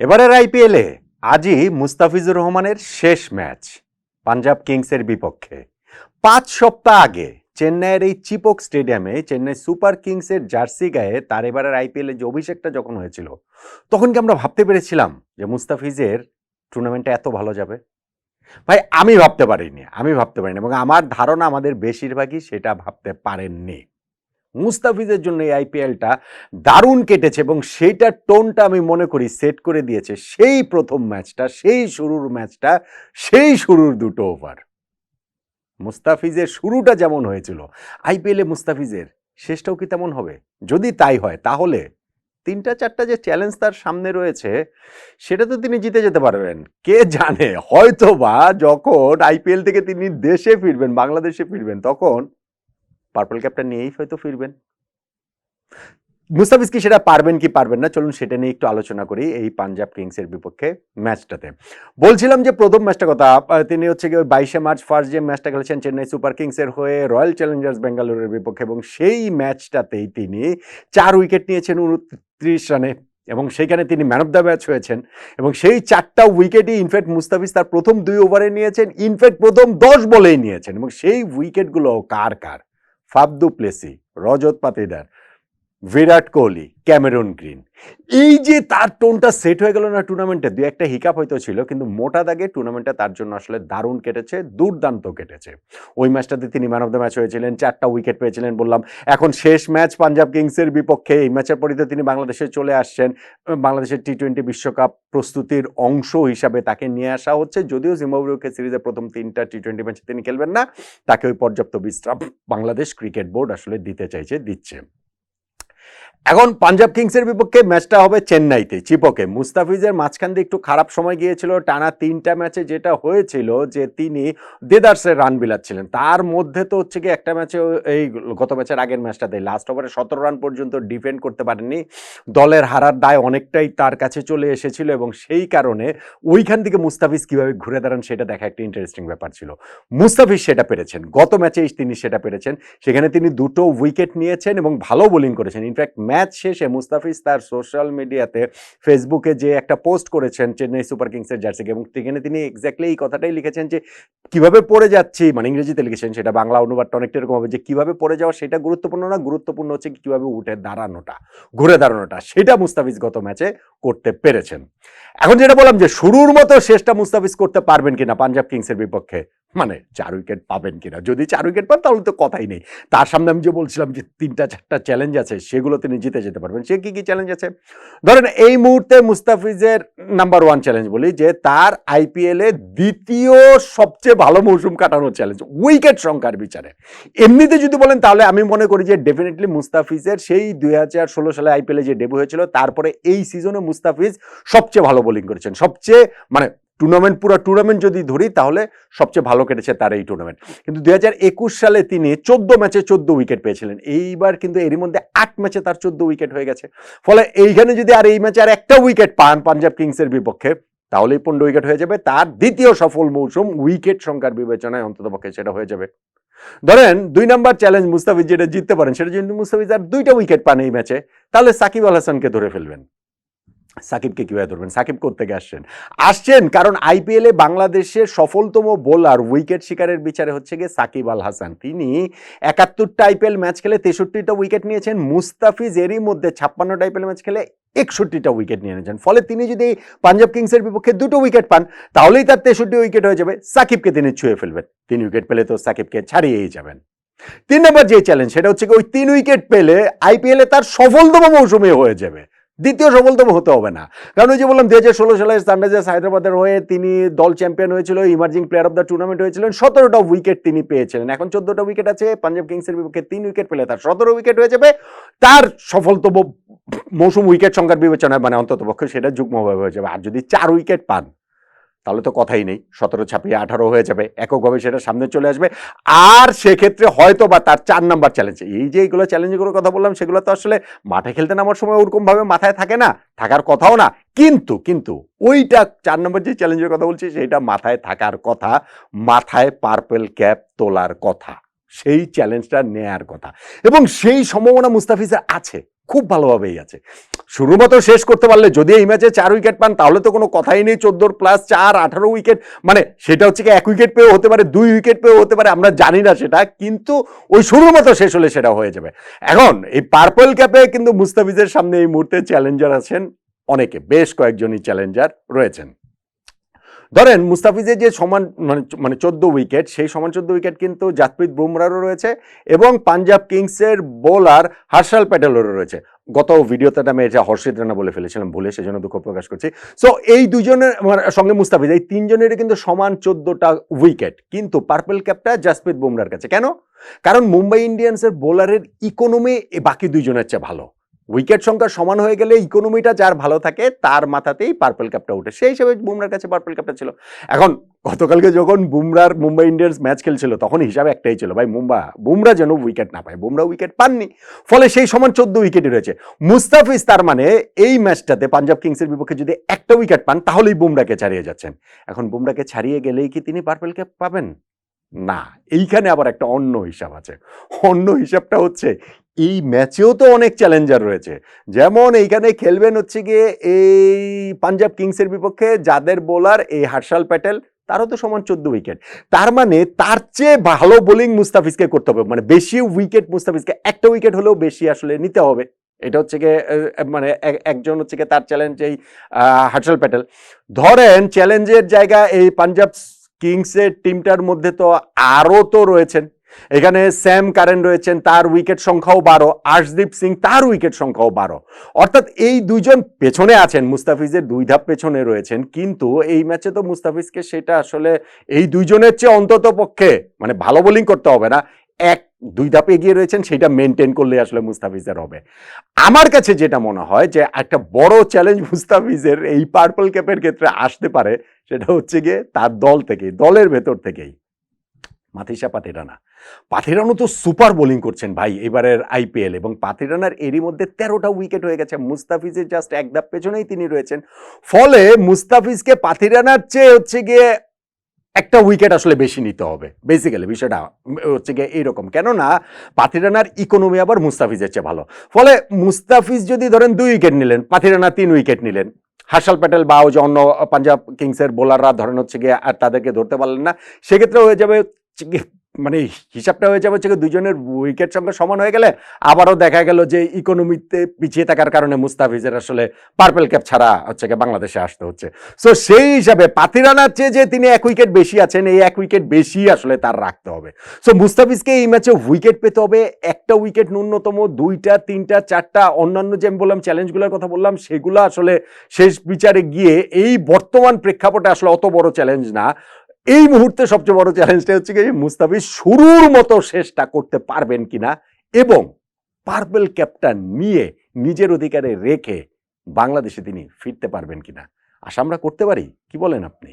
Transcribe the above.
এবারের আইপিএলে আজই মুস্তাফিজুর রহমানের শেষ ম্যাচ, পাঞ্জাব কিংসের বিপক্ষে। পাঁচ সপ্তাহ আগে চেন্নাইয়ের এই চিপক স্টেডিয়ামে চেন্নাই সুপার কিংসের জার্সি গায়ে তার এবারের আইপিএলের যে অভিষেকটা যখন হয়েছিল, তখন কি আমরা ভাবতে পেরেছিলাম যে মুস্তাফিজের টুর্নামেন্টে এত ভালো যাবে? ভাই, আমি ভাবতে পারিনি, আমি ভাবতে পারিনি এবং আমার ধারণা আমাদের বেশিরভাগই সেটা ভাবতে পারেননি। মুস্তাফিজের জন্য এই আইপিএলটা দারুণ কেটেছে এবং সেইটার টোনটা আমি মনে করি সেট করে দিয়েছে সেই প্রথম ম্যাচটা, সেই শুরুর ম্যাচটা, সেই শুরুর দুটো ওভার। মুস্তাফিজের শুরুটা যেমন হয়েছিল, আইপিএলে মুস্তাফিজের শেষটাও কি তেমন হবে? যদি তাই হয়, তাহলে তিনটা চারটা যে চ্যালেঞ্জ তার সামনে রয়েছে, সেটা তো তিনি জিতে যেতে পারবেন। কে জানে? হয়তো বা যখন আইপিএল থেকে তিনি দেশে ফিরবেন, বাংলাদেশে ফিরবেন, তখন পার্পল ক্যাপটা নিয়েই হয়তো ফিরবেন। মুস্তাফিজ কি সেটা পারবেন কি পারবেন না, চলুন সেটা নিয়ে একটু আলোচনা করি এই পাঞ্জাব কিংসের বিপক্ষে ম্যাচটাতে। বলছিলাম যে প্রথম ম্যাচটা কথা তিনি হচ্ছে কি বাইশে মার্চ ফার্স্ট যে ম্যাচটা খেলেছেন চেন্নাই সুপার কিংসের হয়ে রয়্যাল চ্যালেঞ্জার্স বেঙ্গালুরুর বিপক্ষে এবং সেই ম্যাচটাতেই তিনি চার উইকেট নিয়েছেন উনত্রিশ রানে এবং সেইখানে তিনি ম্যান অফ দ্য ম্যাচ হয়েছেন এবং সেই চারটা উইকেটই ইনফ্যাক্ট মুস্তাফিজ তার প্রথম দুই ওভারে নিয়েছেন ইনফ্যাক্ট প্রথম দশ বলেই নিয়েছেন এবং সেই উইকেটগুলো কার কার? Faf du Plessis Rajat Patidar. Virat Kohli, Cameron Green. এই যে তার টোনটা সেট হয়ে গেল না টুর্নামেন্টে দু একটা হিকাপ হয়তো ছিল, কিন্তু মোটা দাগে টুর্নামেন্টটা তার জন্য আসলে দারুণ কেটেছে, দুর্দান্ত কেটেছে। ওই ম্যাচটাতে তিনি ম্যান অফ দ্য ম্যাচ হয়েছিলেন, চারটা উইকেট পেয়েছিলেন বললাম। এখন শেষ ম্যাচ পাঞ্জাব কিংসের বিপক্ষে, এই ম্যাচের পরই তো তিনি বাংলাদেশে চলে আসছেন। বাংলাদেশের টি টোয়েন্টি বিশ্বকাপ প্রস্তুতির অংশ হিসাবে তাকে নিয়ে আসা হচ্ছে। যদিও জিম্বাবুয়েকে সিরিজের প্রথম তিনটা টি টোয়েন্টি ম্যাচে তিনি খেলবেন না, তাকে ওই পর্যাপ্ত বিশ্রাম বাংলাদেশ ক্রিকেট বোর্ড আসলে দিতে চাইছে, দিচ্ছে। এখন পাঞ্জাব কিংসের বিপক্ষে ম্যাচটা হবে চেন্নাইতে, চিপকে। মুস্তাফিজের মাঝখান দিয়ে একটু খারাপ সময় গিয়েছিল, টানা তিনটা ম্যাচে যেটা হয়েছিল যে তিনি দেদার্সের রান বিলাচ্ছিলেন। তার মধ্যে তো হচ্ছে কি একটা ম্যাচে এই গত ম্যাচের আগের ম্যাচটাতে লাস্ট ওভারে সতেরো রান পর্যন্ত ডিফেন্ড করতে পারেননি। দলের হারার দায় অনেকটাই তার কাছে চলে এসেছিল এবং সেই কারণে ওইখান থেকে মুস্তাফিজ কীভাবে ঘুরে দাঁড়ান সেটা দেখা একটা ইন্টারেস্টিং ব্যাপার ছিল। মুস্তাফিজ সেটা পেরেছেন, গত ম্যাচেই তিনি সেটা পেরেছেন। সেখানে তিনি দুটো উইকেট নিয়েছেন এবং ভালো বোলিং করেছেন। ইনফ্যাক্ট ম্যাচ শেষে মুস্তাফিজ তার সোশ্যাল মিডিয়াতে ফেসবুকে যে একটা পোস্ট করেছেন চেন্নাই সুপার কিংসের জার্সিকে এবং সেখানে তিনি এক্স্যাক্টলি এই কথাটাই লিখেছেন যে, কীভাবে পড়ে যাচ্ছি? মানে ইংরেজিতে লিখেছেন সেটা, বাংলা অনুবাদটা অনেকটা এরকম হবে যে, কীভাবে পড়ে যাওয়া সেটা গুরুত্বপূর্ণ না, গুরুত্বপূর্ণ হচ্ছে কীভাবে উঠে দাঁড়ানোটা, ঘুরে দাঁড়ানোটা, সেটা মুস্তাফিজ গত ম্যাচে করতে পেরেছেন। এখন যেটা বললাম যে, শুরুর মতো শেষটা মুস্তাফিজ করতে পারবেন কিনা, পাঞ্জাব কিংসের বিপক্ষে? মানে চার উইকেট পাবেন কিনা? যদি চার উইকেট পান, তাহলে তো কথাই নেই। তার সামনে আমি যে বলছিলাম যে তিনটা, চারটা চ্যালেঞ্জ আছে সেগুলো তিনি জিতে যেতে পারবেন। সে কি কি চ্যালেঞ্জ আছে? ধরেন এই মুহূর্তে মুস্তাফিজের নাম্বার ওয়ান চ্যালেঞ্জ বলি, যে তার আইপিএলে দ্বিতীয় সবচেয়ে ভালো মৌসুম কাটানোর চ্যালেঞ্জ উইকেট সংখ্যার বিচারে। এমনিতে যদি বলেন, তাহলে আমি মনে করি যে ডেফিনেটলি মুস্তাফিজের সেই দুই হাজার ষোলো সালে আইপিএলে যে ডেবু হয়েছিল, তারপরে এই সিজনে মুস্তাফিজ সবচেয়ে ভালো বোলিং করেছেন। সবচেয়ে মানে টুর্নামেন্ট পুরো টুর্নামেন্ট যদি ধরি, তাহলে সবচেয়ে ভালো কেটেছে তার এই টুর্নামেন্ট কিন্তু দুই হাজার একুশ সালে তিনি চোদ্দ ম্যাচে চোদ্দ উইকেট পেয়েছিলেন। এইবার কিন্তু এরই মধ্যে আট ম্যাচে তার চোদ্দ উইকেট হয়ে গেছে। ফলে এইখানে যদি আর এই ম্যাচে আর একটা উইকেট পান পাঞ্জাব কিংসের বিপক্ষে, তাহলেই পনেরো উইকেট হয়ে যাবে। তার দ্বিতীয় সফল মৌসুম উইকেট সংখ্যার বিবেচনায় অন্তত পক্ষে সেটা হয়ে যাবে। ধরেন, দুই নাম্বার চ্যালেঞ্জ মুস্তাফিজ যেটা জিততে পারেন, সেটা যদি মুস্তাফিজ আর দুইটা উইকেট পান এই ম্যাচে, তাহলে সাকিব আল হাসানকে ধরে ফেলবেন। সাকিবকে কীভাবে ধরবেন? সাকিব কোথেকে আসছেন? আসছেন কারণ আইপিএলে বাংলাদেশের সফলতম বোলার উইকেট শিকারের বিচারে হচ্ছে গিয়ে সাকিব আল হাসান। তিনি একাত্তরটা আইপিএল ম্যাচ খেলে তেষট্টিটা উইকেট নিয়েছেন। মুস্তাফিজ এরই মধ্যে ছাপ্পান্নটা আইপিএল ম্যাচ খেলে একষট্টিটা উইকেট নিয়ে নিয়েছেন ফলে তিনি যদি পাঞ্জাব কিংসের বিপক্ষে দুটো উইকেট পান, তাহলেই তার তেষট্টি উইকেট হয়ে যাবে। সাকিবকে তিনি ছুঁয়ে ফেলবেন। তিন উইকেট পেলে তো সাকিবকে ছাড়িয়েই যাবেন। তিন নম্বর যে চ্যালেঞ্জ সেটা হচ্ছে কি ওই তিন উইকেট পেলে আইপিএলে তার সফলতম মৌসুমে হয়ে যাবে। দ্বিতীয় সফলতম হতে হবে না। কারণ ওই যে বললাম দু হাজার ষোলো সালে সানরাইজার্স হায়দ্রাবাদের হয়ে তিনি দল চ্যাম্পিয়ন হয়েছিল emerging player of the tournament হয়েছিলেন, সতেরোটা উইকেট তিনি পেয়েছিলেন। এখন চোদ্দটা উইকেট আছে, পাঞ্জাব কিংসের বিপক্ষে তিন উইকেট পেলে তার সতেরো উইকেট হয়ে যাবে। তার সফলতম মৌসুম উইকেট সংখ্যার বিবেচনায় মানে অন্তত পক্ষে সেটা যুগ্মভাবে হয়ে যাবে। আর যদি চার উইকেট পান তাহলে তো কথাই নেই। সতেরো ছাপিয়ে আঠারো হয়ে যাবে। এককভাবে সেটা সামনে চলে আসবে। আর সেক্ষেত্রে হয়তো বা তার চার নাম্বার চ্যালেঞ্জ এই যে এইগুলো চ্যালেঞ্জগুলোর কথা বললাম, সেগুলো তো আসলে মাঠে খেলতে নামার সময় ওরকমভাবে মাথায় থাকে না, থাকার কথাও না। কিন্তু কিন্তু ওইটা চার নম্বর যে চ্যালেঞ্জের কথা বলছি, সেটা মাথায় থাকার কথা, মাথায় পার্পেল ক্যাপ তোলার কথা। সেই চ্যালেঞ্জটা নেয়ার কথা। এবং সেই সম্ভাবনা মুস্তাফিজের আছে, খুব ভালোভাবেই আছে। শুরু মতো শেষ করতে পারলে যদি এই ম্যাচে চার উইকেট পান, তাহলে তো কোনো কথাই নেই, চোদ্দোর প্লাস চার, আঠারো উইকেট মানে সেটা হচ্ছে কি, এক উইকেট পেয়েও হতে পারে, দুই উইকেট পেয়েও হতে পারে, আমরা জানি না সেটা, কিন্তু ওই শুরুর মতো শেষ হলে সেটা হয়ে যাবে। এখন, এই পার্পল ক্যাপে কিন্তু মুস্তাফিজের সামনে এই মুহূর্তে চ্যালেঞ্জার আছেন অনেকে, বেশ কয়েকজনই চ্যালেঞ্জার রয়েছেন। ধরেন মুস্তাফিজের যে সমান মানে মানে চোদ্দ উইকেট, সেই সমান চোদ্দ উইকেট কিন্তু জাতপ্রীত বুমরারও রয়েছে এবং পাঞ্জাব কিংসের বোলার হার্ষাল প্যাটেলেরও রয়েছে। গত ভিডিওতে আমি এটা হর্ষিত রানা বলে ফেলেছিলাম ভুলে, সেজন্য দুঃখ প্রকাশ করছি। সো এই দুজনের মানে সঙ্গে মুস্তাফিজ, এই তিনজনেরই কিন্তু সমান চোদ্দটা উইকেট, কিন্তু পার্পল ক্যাপটা জাসপ্রীত বুমরার কাছে। কেন? কারণ মুম্বাই ইন্ডিয়ান্সের বোলারের ইকোনমি বাকি দুইজনের চেয়ে ভালো। উইকেট সংখ্যা সমান হয়ে গেলে ইকোনমিটা যার ভালো থাকে, তার মাথাতেই পার্পল ক্যাপটা উঠে সেই হিসেবে বুমরার কাছে পার্পল ক্যাপটা ছিল। এখন গতকালকে যখন বুমরার মুম্বাই ইন্ডিয়ান্স ম্যাচ খেলছিল, তখন হিসাবে একটাই ছিল, ভাই, মুম্বা, বুমরা যেন উইকেট না পায়। বুমরা উইকেট পাননি। ফলে সেই সমান চোদ্দ উইকেটই রয়েছে। মুস্তাফিজ তার মানে এই ম্যাচটাতে পাঞ্জাব কিংসের বিপক্ষে যদি একটা উইকেট পান, তাহলেই বুমরাকে ছাড়িয়ে যাচ্ছেন। এখন বুমরাকে ছাড়িয়ে গেলেই কি তিনি পার্পল ক্যাপ পাবেন? না। এইখানে আবার একটা অন্য হিসাব আছে। অন্য হিসাবটা হচ্ছে এই ম্যাচেও তো অনেক চ্যালেঞ্জার রয়েছে। যেমন এইখানে খেলবেন হচ্ছে গিয়ে এই পাঞ্জাব কিংসের বিপক্ষে যাদের বোলার এই হার্ষাল প্যাটেল তারও তো সমান চোদ্দ উইকেট তার মানে তার চেয়ে ভালো বোলিং মুস্তাফিজকে করতে হবে। মানে বেশি উইকেট মুস্তাফিজকে একটা উইকেট হলেও বেশি আসলে নিতে হবে। এটা হচ্ছে গিয়ে মানে একজন হচ্ছে গিয়ে তার চ্যালেঞ্জ এই আহ, হার্ষাল প্যাটেল। ধরেন চ্যালেঞ্জের জায়গা এই পাঞ্জাব কিংসের টিমটার মধ্যে তো আরও তো রয়েছেন। এখানে স্যাম কারেন রয়েছেন, তার উইকেট সংখ্যাও বারো। আর্শদীপ সিং, তার উইকেট সংখ্যাও বারো। অর্থাৎ এই দুইজন পেছনে আছেন, মুস্তাফিজের দুই ধাপ পেছনে রয়েছেন, কিন্তু এই ম্যাচে তো মুস্তাফিজকে সেটা আসলে এই দুইজনের চেয়ে অন্তত পক্ষে মানে ভালো বোলিং করতে হবে না। এক, দুই ধাপ এগিয়ে রয়েছেন, সেটা মেনটেন করলে আসলে মুস্তাফিজের হবে। আমার কাছে যেটা মনে হয় যে একটা বড় চ্যালেঞ্জ মুস্তাফিজের এই পার্পল ক্যাপের ক্ষেত্রে আসতে পারে, সেটা হচ্ছে গিয়ে তার দল থেকেই, দলের ভেতর থেকেই। মাথিসা পাথিরানা পাথিরানো তো সুপার বোলিং করছেন ভাই এবারের আইপিএল এবং পাথিরানার এরই মধ্যে তেরোটা উইকেট হয়ে গেছে। মুস্তাফিজের জাস্ট এক ধাপ পেছনেই তিনি রয়েছেন। ফলে মুস্তাফিজকে পাথিরানার চেয়ে হচ্ছে গিয়ে একটা উইকেট আসলে বেশি নিতে হবে। বেসিক্যালি বিষয়টা হচ্ছে গিয়ে এইরকম কেননা পাথিরানার ইকোনমি আবার মুস্তাফিজের চেয়ে ভালো। ফলে মুস্তাফিজ যদি ধরেন দুই উইকেট নিলেন পাথিরানা তিন উইকেট নিলেন হার্ষাল প্যাটেল বা যে অন্য পাঞ্জাব কিংসের বোলাররা ধরেন হচ্ছে গিয়ে আর তাদেরকে ধরতে পারলেন না, সেক্ষেত্রে হয়ে যাবে মানে হিসাবটা হয়ে যাবে হচ্ছে দুজনের উইকেট সংখ্যা সমান হয়ে গেলে আবারও দেখা গেল যে ইকোনমিতে পিছিয়ে থাকার কারণে মুস্তাফিজের আসলে পার্পেল ক্যাপ ছাড়া হচ্ছে বাংলাদেশে আসতে হচ্ছে। সো সেই হিসাবে পাতিরানার চেয়ে যে তিনি এক উইকেট বেশি আছেন, এই এক উইকেট বেশি আসলে তার রাখতে হবে। সো মুস্তাফিজকে এই ম্যাচে উইকেট পেতে হবে। একটা উইকেট ন্যূনতম দুইটা, তিনটা, চারটা, অন্যান্য যে আমি বললাম চ্যালেঞ্জগুলোর কথা বললাম, সেগুলো আসলে শেষ বিচারে গিয়ে এই বর্তমান প্রেক্ষাপটে আসলে অত বড় চ্যালেঞ্জ না। এই মুহূর্তে সবচেয়ে বড় চ্যালেঞ্জটা হচ্ছে কি মুস্তাফিজ শুরুর মতো শেষটা করতে পারবেন কিনা এবং পার্পেল ক্যাপটা নিয়ে নিজের অধিকারে রেখে বাংলাদেশে তিনি ফিরতে পারবেন কিনা? আশা আমরা করতে পারি, কি বলেন আপনি?